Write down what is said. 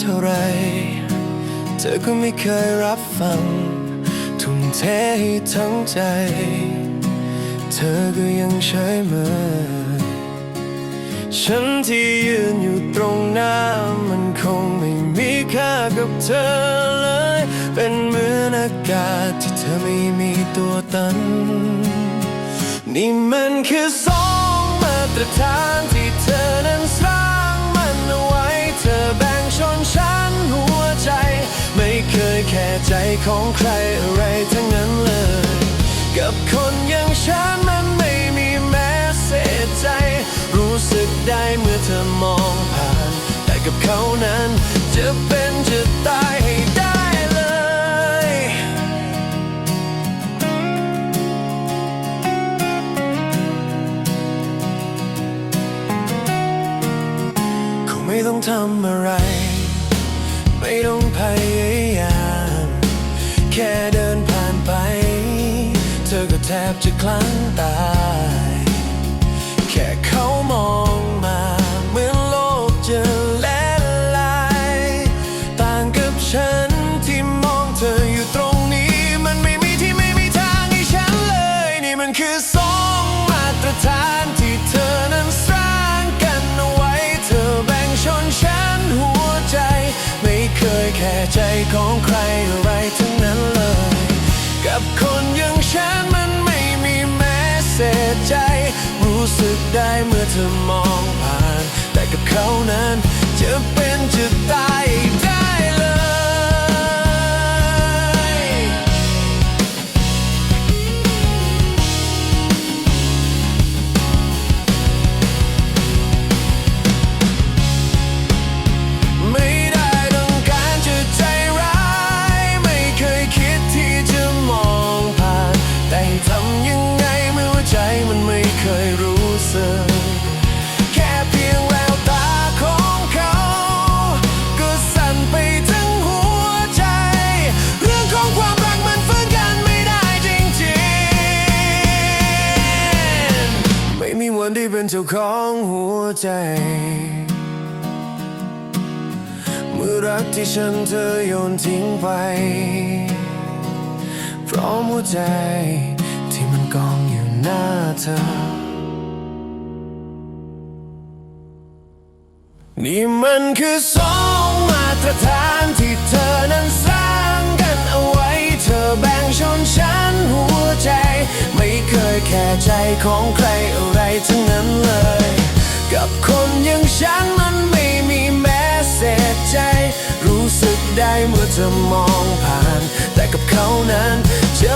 เท่าไร เธอก็ไม่เคยรับฟัง ทุ่มเทให้ทั้งใจ เธอก็ยังเฉยเมยฉันที่ยืนอยู่ตรงหน้ามันคงไม่มีค่ากับเธอเลย เป็นเหมือนอากาศที่เธอไม่มีตัวตน นี่มันคือสองมาตรฐาน ของใครอะไรทั้งนั้นเลย กับคนอย่างฉันมันไม่มีแม้เสียใจ รู้สึกได้เมื่อเธอมองผ่าน แต่กับเขานั้นจะเป็นจะตายให้ได้เลย คงไม่ต้องทำอะไร ลั่งตายแค่เขามองมาเหมือนโลกจะละลายต่างกับฉันที่มองเธออยู่ตรงนี้ มันไม่มีที่ไม่มีทางให้ฉันเลย นี่มันคือสองมาตรฐานที่เธอนั้นสร้างกันเอาไว้ เธอแบ่งชนชั้นหัวใจ ไม่เคยแค่ใจของใครอะไรทั้งนั้นเลย กับคน สึกได้เมื่อเธอมองผ่าน แต่กับเขานั้นจะเป็น เป็นเจ้าของหัวใจ เมื่อรักที่ฉันเธอโยนทิ้งไปพร้อมหัวใจที่มันกองอยู่หน้าเธอ นี่มันคือสองมาตรฐานที่เธอนั้นสร้างกันเอาไว้ เธอแบ่งชนชั้นหัวใจ ไม่เคยแค่ใจของใคร ฉันมันไม่มีแม้เศษใจ รู้สึกได้เมื่อเธอมองผ่าน แต่กับเขานั้นจะ